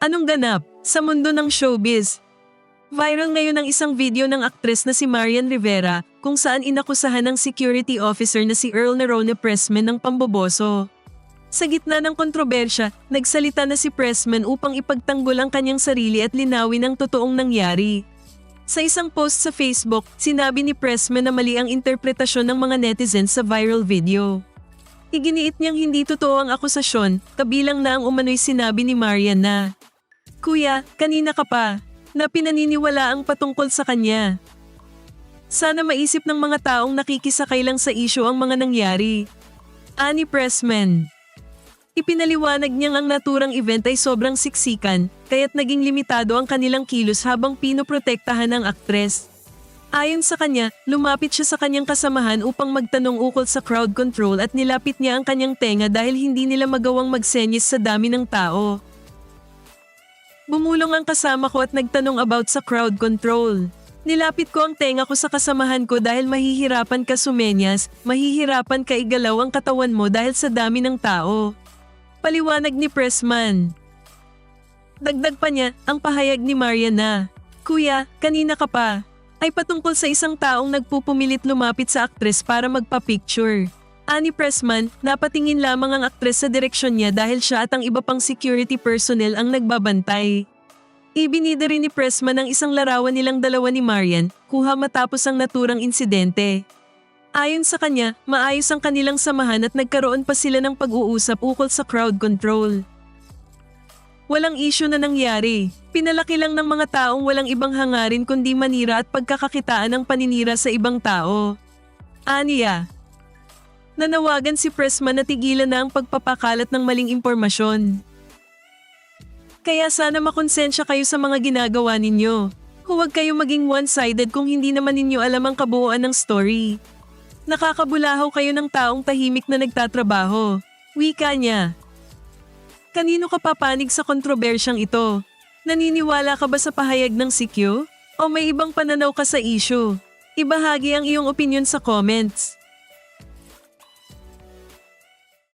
Anong ganap sa mundo ng showbiz? Viral ngayon ang isang video ng aktres na si Marian Rivera kung saan inakusahan ng security officer na si Earl Nerone Pressman ng pamboboso. Sa gitna ng kontrobersya, nagsalita na si Pressman upang ipagtanggol ang kanyang sarili at linawin ang totoong nangyari. Sa isang post sa Facebook, sinabi ni Pressman na mali ang interpretasyon ng mga netizens sa viral video. Iginiit niyang hindi totoo ang akusasyon, kabilang na ang umano'y sinabi ni Marian na, Kuya, kanina ka pa, na pinaniniwala ang patungkol sa kanya. Sana maisip ng mga taong nakikisakay lang sa isyo ang mga nangyari. Ani Pressman. Ipinaliwanag niyang ang naturang event ay sobrang siksikan, kaya't naging limitado ang kanilang kilos habang pinoprotektahan ng aktres. Ayon sa kanya, lumapit siya sa kanyang kasamahan upang magtanong ukol sa crowd control at nilapit niya ang kanyang tenga dahil hindi nila magawang magsenyas sa dami ng tao. Bumulong ang kasama ko at nagtanong about sa crowd control. Nilapit ko ang tenga ko sa kasamahan ko dahil mahihirapan ka sumenyas, mahihirapan ka igalaw ang katawan mo dahil sa dami ng tao. Paliwanag ni Pressman. Dagdag pa niya ang pahayag ni Mariana. Kuya, kanina ka pa. Ay patungkol sa isang taong nagpupumilit lumapit sa aktres para magpa-picture. Ani Pressman, napatingin lamang ang aktres sa direksyon niya dahil siya at ang iba pang security personnel ang nagbabantay. Ibinida rin ni Pressman ang isang larawan nilang dalawa ni Marian, kuha matapos ang naturang insidente. Ayon sa kanya, maayos ang kanilang samahan at nagkaroon pa sila ng pag-uusap ukol sa crowd control. Walang issue na nangyari. Pinalaki lang ng mga taong walang ibang hangarin kundi manira at pagkakakitaan ng paninira sa ibang tao. Aniya. Nanawagan si Pressman na tigilan na ang pagpapakalat ng maling impormasyon. Kaya sana makonsensya kayo sa mga ginagawa ninyo. Huwag kayo maging one-sided kung hindi naman ninyo alam ang kabuuan ng story. Nakakabulahaw kayo ng taong tahimik na nagtatrabaho. Wika niya. Kanino ka papanig sa kontrobersyang ito? Naniniwala ka ba sa pahayag ng CQ? O may ibang pananaw ka sa issue? Ibahagi ang iyong opinion sa comments.